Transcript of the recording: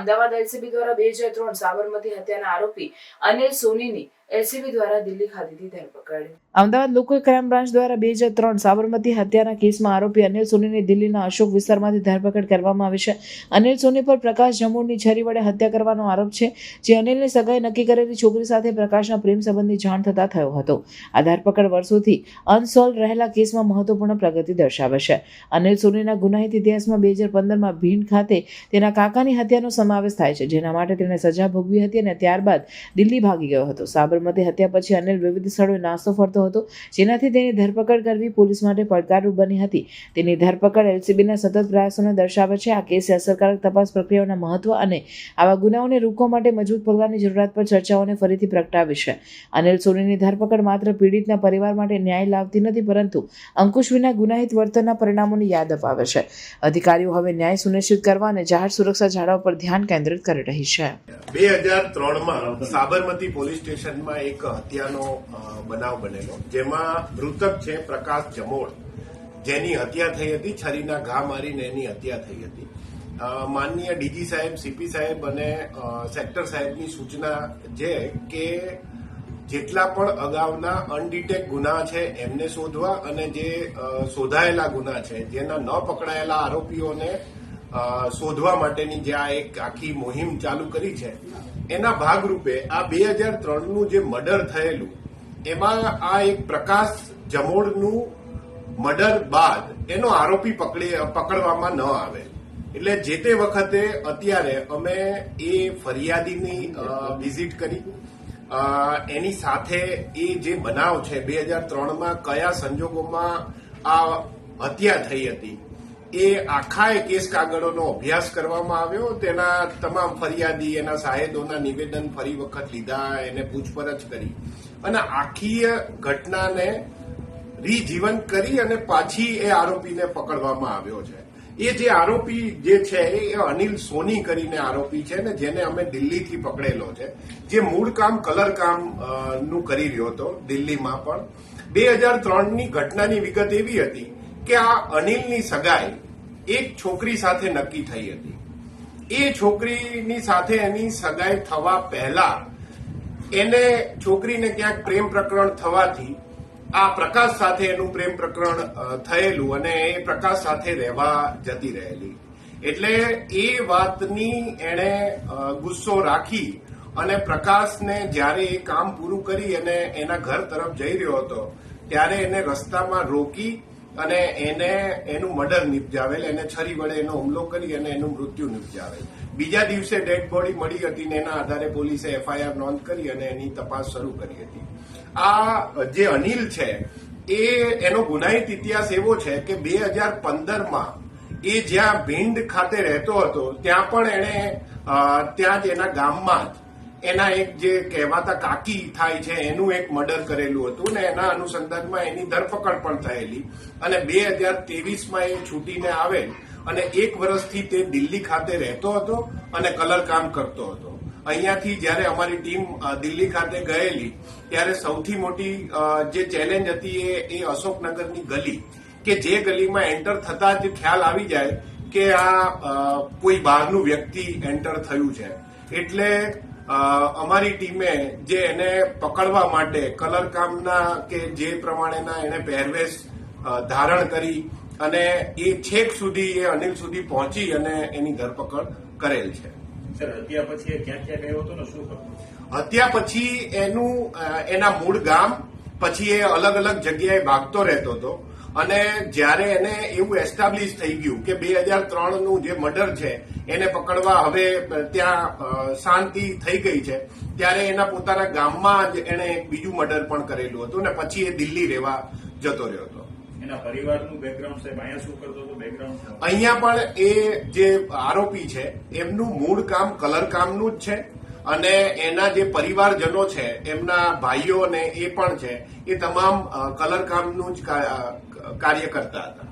Ahmedabad LCB દ્વારા બે હજાર ત્રણ સાબરમતી હત્યાના આરોપી અનિલ સોનીની એલસીબી દ્વારા દિલ્હી ખાતેથી ધરપકડ. અમદાવાદ લોકલ ક્રાઇમ બ્રાન્ચ દ્વારા બે હજાર ત્રણ સાબરમતી હત્યાના કેસમાં આરોપી અનિલ સોનીની દિલ્હીના અશોક વિસ્તારમાંથી ધરપકડ કરવામાં આવી છે. અનિલ સોની પર પ્રકાશ જમોરની છરી વડે હત્યા કરવાનો આરોપ છે, જે અનિલની સગાઈ નક્કી કરેલી છોકરી સાથે પ્રકાશના પ્રેમ સંબંધની જાણ થતા થયો હતો. આ ધરપકડ વર્ષોથી અનસોલ્વ રહેલા કેસમાં મહત્વપૂર્ણ પ્રગતિ દર્શાવે છે. અનિલ સોનીના ગુનાહિત ઇતિહાસમાં બે હજાર પંદરમાં ભીંડ ખાતે તેના કાકાની હત્યાનો સમાવેશ થાય છે, જેના માટે તેણે સજા ભોગવી હતી અને ત્યારબાદ દિલ્હી ભાગી ગયો હતો. સાબરમતી હત્યા પછી અનિલ વિવિધ સ્થળોએ નાસ્તો ફરતો હતો. જેનાથી તેની ધરપકડ કરવી પોલીસ માટે પડકારરૂપ બની હતી. તેની ધરપકડ એલસીબીના સતત પ્રયાસોને દર્શાવે છે આ કેસે અસરકારક તપાસ પ્રક્રિયાઓના મહત્વ અને આવા ગુનાઓને રોકવા માટે મજબૂત પગલાંની જરૂરિયાત પર ચર્ચાઓને ફરીથી પ્રગટાવી છે. અનિલ સોનીની ધરપકડ માત્ર પીડિતના પરિવાર માટે ન્યાય લાવતી નથી, પરંતુ અંકુશ વિના ગુનાહિત વર્તનના પરિણામોની યાદ અપાવે છે. અધિકારીઓ હવે ન્યાય સુનિશ્ચિત કરવા અને જાહેર સુરક્ષા જાળવવા પર ધ્યાન કેન્દ્રિત કરી રહી છે. બે હજાર ત્રણમાં સાબરમતી પોલીસ સ્ટેશનમાં એક હત્યાનો બનાવ બનેલો, જેમાં મૃતક છે પ્રકાશ જમોળ. જેની હત્યા થઈ હતી, છરીના ઘા મારીને એની હત્યા થઈ હતી. માનનીય ડીજી સાહેબ, સીપી સાહેબ અને સેક્ટર સાહેબની સૂચના છે કે જેટલા પણ અગાઉના અનડિટેક ગુના છે, એમને શોધવા અને જે શોધાયેલા ગુના છે, જેના ન પકડાયેલા આરોપીઓને શોધવા માટેની જે આ એક આખી મુહિમ ચાલુ કરી છે, એના ભાગરૂપે આ બે હજાર ત્રણનું જે મર્ડર થયેલું, એમાં આ એક પ્રકાશ જમોડનું મર્ડર બાદ એનો આરોપી પકડી, પકડવામાં ન આવે. એટલે જે તે વખતે અત્યારે અમે એ ફરિયાદીની વિઝિટ કરી. એની સાથે એ જે બનાવ છે, બે હજાર ત્રણમાં કયા સંજોગોમાં આ હત્યા થઈ હતી એ આખા એ કેસ કાગળોનો અભ્યાસ કરવામાં આવ્યો. તેના તમામ ફરિયાદી, એના સાહેદોના નિવેદન ફરી વખત લીધા, એને પૂછપરછ કરી. અને આખી ઘટનાને રીજીવન કરી અને પાછી એ આરોપીને પકડવામાં આવ્યો છે. એ જે આરોપી જે છે, એ અનિલ સોની કરીને આરોપી છે ને, જેને અમે દિલ્હીથી પકડેલો છે. જે મૂળ કામ, કલર કામનું કરી રહ્યો હતો દિલ્હીમાં પણ. બે હજાર ત્રણની ઘટનાની વિગત એવી હતી કે આ અનિલની સગાઈ એક છોકરી સાથે નક્કી થઈ હતી. એ છોકરીની સાથે એની સગાઈ થવા પહેલા એને છોકરીને ક્યાંક પ્રેમ પ્રકરણ થવાથી આ પ્રકાશ સાથે એનું પ્રેમ પ્રકરણ થયેલું અને એ પ્રકાશ સાથે રહેવા જતી રહેલી. એટલે એ વાતની એણે ગુસ્સો રાખી અને પ્રકાશને જ્યારે એ કામ પૂરું કરી અને એના ઘર તરફ જઈ રહ્યો હતો, ત્યારે એને રસ્તામાં રોકી અને એને એનું મર્ડર નિપજાવેલ, એને છરી વડે એનો હુમલો કરી અને એનું મૃત્યુ નિપજાવેલ. બીજા દિવસે ડેડ બોડી મળી હતી ને એના આધારે પોલીસે એફઆઈઆર નોંધ કરી અને એની તપાસ શરૂ કરી હતી. આ જે અનિલ છે, એ એનો ગુનાહિત ઇતિહાસ એવો છે કે બે હજાર પંદરમાં એ જ્યાં ભીંડ ખાતે રહેતો હતો, ત્યાં પણ એણે ત્યાં જ એના ગામમાં જ એના એક જે કહેવાતા કાકી થાય છે, એનું એક મર્ડર કરેલું હતું ને એના અનુસંધાનમાં એની ધરપકડ પણ થયેલી. અને બે હજાર તેવીસમાં એ છૂટીને આવેલ અને એક વર્ષથી તે દિલ્હી ખાતે રહેતો હતો અને કલર કામ કરતો હતો. અહીંયાથી જ્યારે અમારી ટીમ દિલ્હી ખાતે ગયેલી, ત્યારે સૌથી મોટી જે ચેલેન્જ હતી એ એ અશોકનગરની ગલી, કે જે ગલીમાં એન્ટર થતા જ ખ્યાલ આવી જાય કે આ કોઈ બહારનું વ્યક્તિ એન્ટર થયું છે. એટલે અમારી ટીમે જે એને પકડવા માટે કલર કામના કે જે પ્રમાણેના એને પહેરવેશ ધારણ કરી અને એ છેક સુધી એ અનિલ સુધી પહોંચી અને એની ધરપકડ કરેલ છે. સર હત્યા પછી એ ક્યાં ક્યાં ગયો હતો ને શું હત્યા પછી એનું એના મૂળ ગામ પછી એ અલગ અલગ જગ્યાએ ભાગતો રહેતો હતો. અને જ્યારે એને એવું એસ્ટાબ્લિશ થઈ ગયું કે બે હજાર ત્રણનું જે મર્ડર છે એને પકડવા હવે ત્યાં શાંતિ થઈ ગઈ છે ત્યારે એના પોતાના ગામમાં જ એણે એક બીજું મર્ડર પણ કરેલું હતું ને પછી એ દિલ્હી રહેવા જતો રહ્યો હતો. એના પરિવારનું બેકગ્રાઉન્ડ સાહેબ અહીંયા શું કરતો હતો? બેકગ્રાઉન્ડ અહીંયા પણ એ જે આરોપી છે એમનું મૂળ કામ કલર કામનું જ છે અને એના જે પરિવારજનો છે એમના ભાઈઓ ને એ પણ છે એ તમામ કલરકામનું કલર કામનું જ કાર્ય કરતા હતા.